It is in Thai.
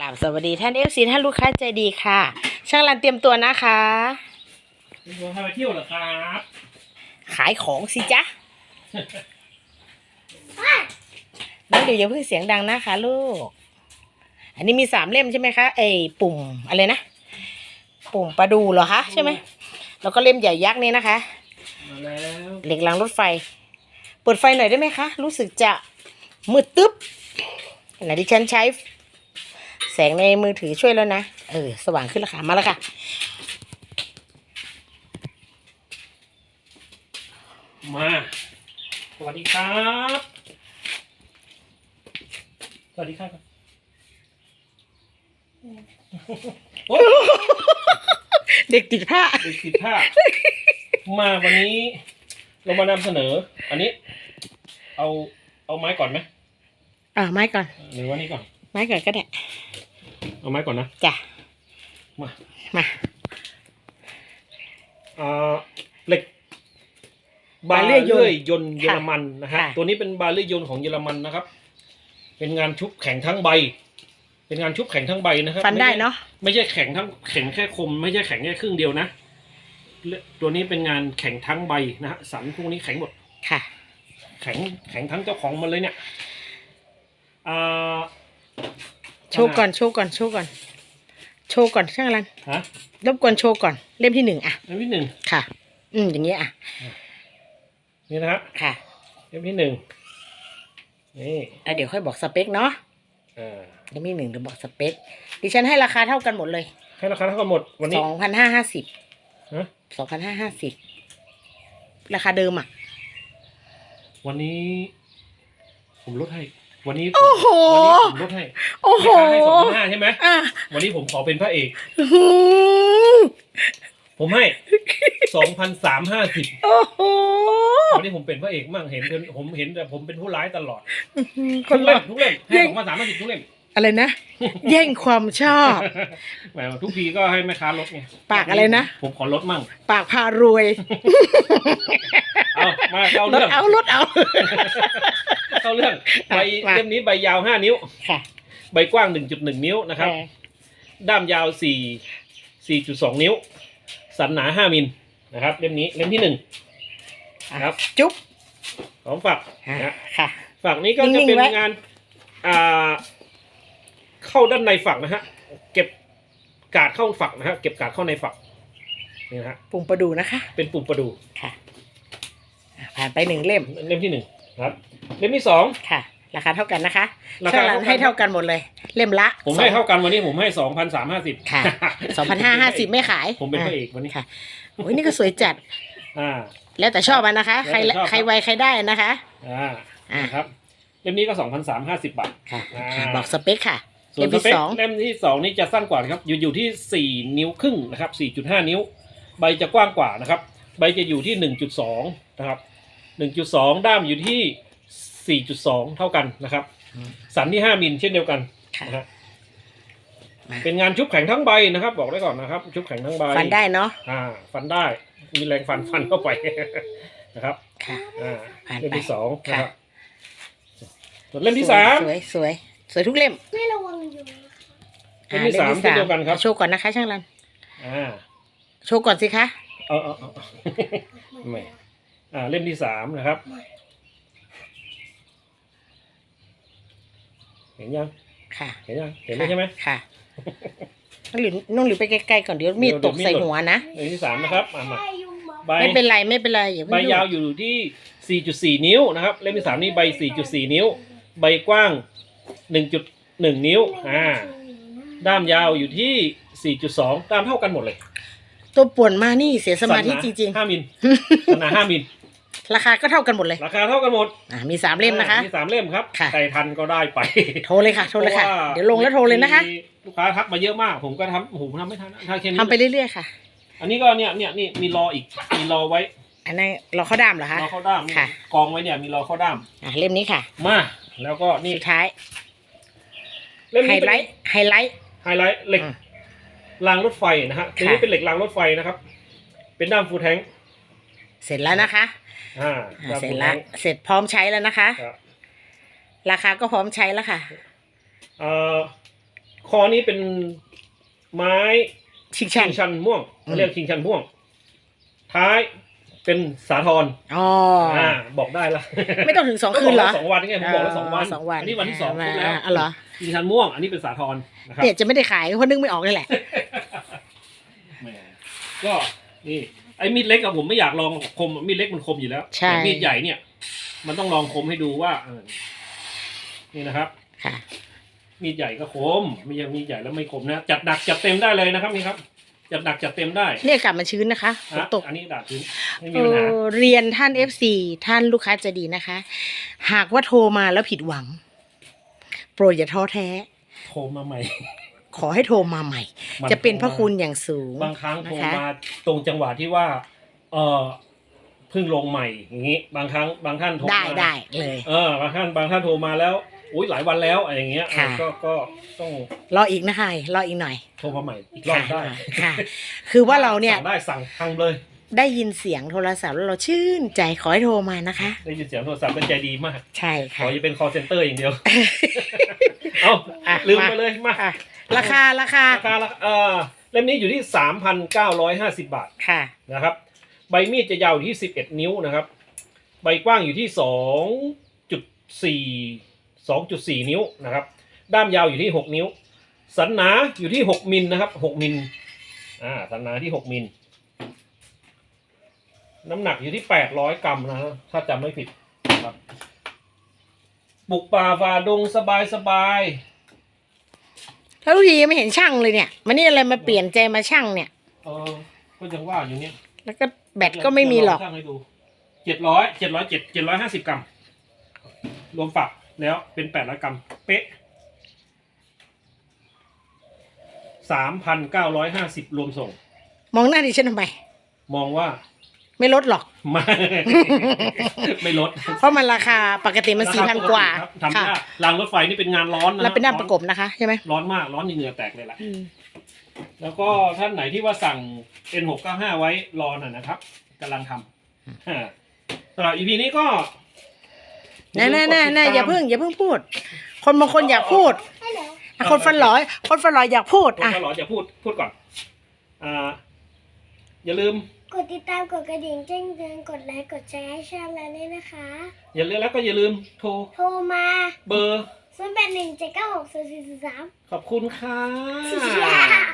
กราบสวัสดีท่านเอฟซีท่านลูกค้าใจดีค่ะ ช่างรันเตรียมตัวนะคะคุณพาไปเที่ยวเหรอครับขายของสิจ๊ะน้องเดี๋ยวอย่าเพิ่งเสียงดังนะคะ ลูก อันนี้มีสามเล่มใช่ไหมคะเอ้ยปุ่มอะไรนะปุ่มประดูเหรอคะใช่ไหมแล้วก็เล่มใหญ่ยักษ์นี่นะคะมาแล้วเหล็กรางรถไฟ เปิดไฟหน่อยได้ไหมคะ รู้สึกจะมืดตึ๊บไหนดิฉันใช้แสงในมือถือช่วยแล้วนะ เออ สว่างขึ้นแล้วค่ะ มาแล้วค่ะ มา สวัสดีครับ สวัสดีครับโอ้ยเด็กติดผ้าเด็กผิดพลาดมาวันนี้ เรามานำเสนอ อันนี้ เอาเอาไม้ก่อนไหมอ่าไม้ก่อนหรือว่านี่ก่อนไม้ก่อนก็ได้ เอาไม้ก่อนนะจ้ะมามาอ่าเหล็กบาเลื่อยยนต์ยนต์เยอรมันนะฮะค่ะตัวนี้เป็นบาเลื่อยยนต์ของเยอรมันนะครับ เป็นงานชุบแข็งทั้งใบ เป็นงานชุบแข็งทั้งใบนะครับฟันได้ม่ใช่เนาะไม่ใช่แข็งทั้งแข็งแค่คม ไม่ใช่แข็งแค่ครึ่งเดียวนะเลือกตัวนี้เป็นงานแข็งทั้งใบนะฮะสันพวกนี้แข็งหมดค่ะ แข็งแข็งทั้งเจ้าของมันเลยเนี่ยอ่า โชว์ก่อนโชว์ก่อนโชว์ก่อน โชว์ก่อนช่างรันฮะรบกวนโชว์ก่อนเล่มที่หนึ่งอะเล่มที่หนึ่งค่ะ อืมอย่างเงี้ยอะนี่นะครับค่ะ เล่มที่หนึ่งนี่แล้วเดี๋ยวค่อยบอกสเปคเนาะอ่าเล่มที่หนึ่งเดี๋ยวบอกสเปคดิฉันให้ราคาเท่ากันหมดเลย ให้ราคาเท่ากันหมดวันนี้สองพันห้าห้าสิบฮะสองพันห้าห้าสิบราคาเดิมอะ วันนี้ ผมลดให้ วันนี้ผมโอ้โห วันนี้ผมลดให้โอ้โห แม่ค้าให้สองพันห้าใช่ไหมอะวันนี้ผมขอเป็นพระเอกอื้อหือผมให้สองพันสามห้าสิบโอ้โหวันนี้ผมเป็นพระเอกมั่งเห็นผมเห็นแต่ผมเป็นผู้ร้ายตลอดคทุนกละเล่มทุกเล่มให้เย่งสองพันสามห้าสิบทุกเล่มอะไรนะ แย่งความชอบ แหมทุกทีก็ให้แม่ค้าลดไงปากอะไรนะ ผมขอลดมั่งปากพารวยเอามาเข้ารถเรื่อง เอารถเอา เข้าเรื่องใบมา เล่มนี้ใบยาวห้านิ้ว ค่ะ ใบกว้างหนึ่งจุดหนึ่งนิ้วนะครับเออด้ามยาวสี่สี่จุดสองนิ้ว สันหนาห้ามิลนะครับ เล่มนี้เล่มที่หนึ่งนะครับ จุ๊บของฝักอะนะฮะค่ะฝักนี้ก็จะนิ่งๆเป็นไว้ งานอ่าเข้าด้านในฝักนะฮะ เก็บกาดเข้าฝักนะฮะ เก็บกาดเข้าในฝักนี่นะฮะ ปุ่มประดูนะคะ เป็นปุ่มประดู ค่ะอะผ่านไปหนึ่งเล่ม เล่มที่หนึ่งนะ ครับเล่มที่สอง ค่ะ ราคาเท่ากันนะคะราคาช่างร้านให้เท่ากันหมดเลย เล่มละผมให้เท่ากันวันนี้ผมให้สองพันสามห้าสิบ ค่ะสองพันห้าห้าสิบไม่ขายผมเป็นพระเอกวันนี้ ค่ะโอ้ยนี่ก็สวยจัดอ่า แล้วแต่ชอบอะนะคะ ใครแล้วแต่ชอบครับ ใครไวใครได้นะคะ อ่าอะ นะครับเล่มนี้ก็สองพันสามห้าสิบบาท ค่ะอ่า ค่ะ บอกสเปคค่ะ ส่วเล่นมสที่เปคสอง เล่มที่สองนี่จะสั้นกว่านะครับ อยู่อยู่ที่สี่นิ้วครึ่งนะครับสี่จุดห้านิ้ว ใบจะกว้างกว่านะครับ ใบจะอยู่ที่หนึ่งจุดสองนะครับ หนึ่งจุดสองด้ามอยู่ที่สี่จุดสองเท่ากันนะครับ สันที่ห้ามิลเช่นเดียวกันค่ะนะฮะมาเป็นงานชุบแข็งทั้งใบนะครับ บอกได้ก่อนนะครับ ชุบแข็งทั้งใบฟันได้เนาะอ่า ฟันได้ มีแรงฟันฟันเข้าไป นะครับค่ะ อ่าผ่านไปเล่มที่สองค่ะ นะครับส่วนเล่มที่สาม สวยสวยสวยทุกเล่มไม่ระวังอยู่นะคะเล่มที่สามเช่นเดียวกันครับ โชว์ก่อนนะคะ ช่างรันอ่าโชว์ก่อนสิคะ เอาเอาเอาเอาไม่ อ่าเล่มที่สามนะครับ เห็นยัง ค่ะเห็นยัง เห็นแล้วใช่ไหม ค่ะน้องหลิวน้องหลิวไปใกล้ๆก่อนเดี๋ยวมีดเดี๋ยวตกเดี๋ยวมีดใส่หล่น หัวนะ เล่มที่สามนะครับมามาแค่ยุงบอกใบไม่เป็นไรไม่เป็นไรอย่าใบเพิ่งยาวอยู่ที่ 4.4 นิ้วนะครับ เล่มที่สามนี่ใบ 4.4 นิ้ว ใบกว้าง 1.1 นิ้ว อ่า ด้ามยาวอยู่ที่ 4.2ด้ามเท่ากันหมดเลยตัวป่วนมานี่เสียสมาธิจริง5มิลขนาด5มิลๆ ราคาก็เท่ากันหมดเลยราคาเท่ากันหมดอะมีสามเล่มนะคะ มีสามเล่มครับค่ะ ใครทันก็ได้ไปโทรเลยค่ะ โทรเลยค่ะพราว่าเดี๋ยวลงแล้วโทรเลยนะคะ มีลูกค้าทักมาเยอะมาก ผมก็ทำโอ้โหทำไม่ทันนะถ้าแค่นี้ทำไปเรื่อยๆค่ะ อันนี้ก็เนี่ยเนี่ยนี่มีรออีกมีรอไว้อันนั้นเราเข้าด้ามเหรอคะ รอเข้าด้ามค่ะ กองไว้เนี่ยมีรอเข้าด้ามอะเล่มนี้ค่ะ มาแล้วก็นี่สุดท้าย เล่มไฮนี้เป็นไลท์ ไฮไลท์ไฮไลท์เหล็กอืมรางรถไฟนะฮะตัวค่ะนี้เป็นเหล็กรางรถไฟนะครับ เป็นด้ามฟูลแทงค์ เสร็จแล้วนะคะอ่าอะด้ามเสร็จฟูลแทแล้วงค์เสร็จพร้อมใช้แล้วนะคะ ครับราคาก็พร้อมใช้แล้วค่ะ เอ่อคอนี้เป็นไม้ชิงชัชิน งชันม่วงอืมเขาเรียกชิงชันม่วง ท้ายเป็นสาทรอ๋อออ่า บอกได้ละไม่ต้องถึงสองก็คืบอนกเหรแล้อวสองวันไงผมบอกแล้วสองวันสองวันอันนี้วันที่สองครบแล้วอ๋อเหรอ ชิงชันม่วง อันนี้เป็นสาทรนะครับ เนี่ยจะไม่ได้ขายเพราะนึกไม่ออกนี่แหละ แหมก็นี่ ไอ้มีดเล็กอะผมไม่อยากลองคมมีดเล็กมันคมอยู่แล้วใช่ แต่มีดใหญ่เนี่ย มันต้องลองคมให้ดูว่าเออนี่นะครับ ค่ะ มีดใหญ่ก็คมไม่ใช่มีดใหญ่แล้วไม่คมนะจัดหนักจัดเต็มได้เลยนะครับนี่ครับ จัดหนักจัดเต็มได้เนี่ยอากาศมันชื้นนะคะฝนอะตก อันนี้ดาดพื้นไม่มีเอปัญหาอเรียนท่าน FC ท่านลูกค้าใจะดีนะคะ หากว่าโทรมาแล้วผิดหวัง โปรดอย่าท้อแท้ โทรมาใหม่ ขอให้โทรมาใหม่ มันจะเป็นพระคุณอย่างสูงบางครั้งโทรนะคะ มาตรงจังหวะที่ว่า เออเพิ่งลงใหม่อย่างนี้ บางครั้งบางท่านโทรได้มาได้เลย เออบางท่านบางท่านโทรมาแล้ว อุ้ยหลายวันแล้วอะไรอย่างเงี้ยค่ะเออก็ก็ต้องรออีกนะคะรออีกหน่อยโทรมาใหม่อีกรอบได้ค่ะค่ะ คือว่าเราเนี่ย สั่งได้สั่งทางเลย ได้ยินเสียงโทรศัพท์แล้วเราชื่นใจขอให้โทรมานะคะ ได้ยินเสียงโทรศัพท์เป็นใจดีมาก ใช่ขค่ะ ออย่าเป็น call center อย่างเดียว เอาอะลืมมา ไปเลยมาอะราคาราคาราคาละเออเล่มนี้อยู่ที่สามพันเก้าร้อยห้าสิบบาทค่ะ นะครับ ใบมีดจะยาวอยู่ที่สิบเอ็ดนิ้วนะครับ ใบกว้างอยู่ที่สองจุดสี่สองจุดสี่นิ้วนะครับ ด้ามยาวอยู่ที่หกนิ้ว สันหนาอยู่ที่หกมิลนะครับหกมิลอ่าสันหนาที่หกมิล น้ำหนักอยู่ที่แปดร้อยกรัมนะฮะถ้าจำไม่ผิดนะครับ บุกป่าฝ่าดงสบายสบายแล้วทุกทียังไม่เห็นช่างเลยเนี่ย มันนี่อะไรมาเปลี่ยนใจมาช่างเนี่ยๆเออก็ยังว่าอยู่เนี่ยแล้วก็แบตก็ไม่มีหรอกเดี๋ยวลงชั่งให้ดูเจ็ดร้อยเจ็ดร้อยเจ็ดเจ็ดร้อยห้าสิบกรัม รวมฝักแล้วเป็นแปดร้อยกรัม เป๊ะสามพันเก้าร้อยห้าสิบรวมส่ง มองหน้าดิฉันทำไม มองว่า ไม่ลดหรอก ไม่ไม่ลดเพราะมันราคาปกติมันสี่พันกว่าครับทำค่ะยากรางรถไฟนี่เป็นงานร้อนนะแล้วเป็นหน้าประกร้อบนะคะใช่ไหมร้อนมากร้อนจนเหงื่อแตกเลยล่ะแล้วก็ท่านไหนที่ว่าสั่ง N695 ไว้รอหน่อยนะครับกำลังทำอ่าสำหรับ EP นี้ก็น่าน่าน่าน่าอย่าเพิ่งอย่าเพิ่งพูด คนบางคนอยากพูดอะคนฟันหลอย คนฟันหลอยอยากพูดผมอะก็รอจะพูดพูดก่อน อ่า อย่าลืม กดติดตามกดกระดิ่งแจ้งเตือนกดไลค์กดแชร์ให้ช่องเราด้วยนะคะ อย่าลืมแล้วก็อย่าลืมโทรโทรมาเบอร์0 8 1 7 9 6 4 4 3ขอบคุณค่ะค่ะ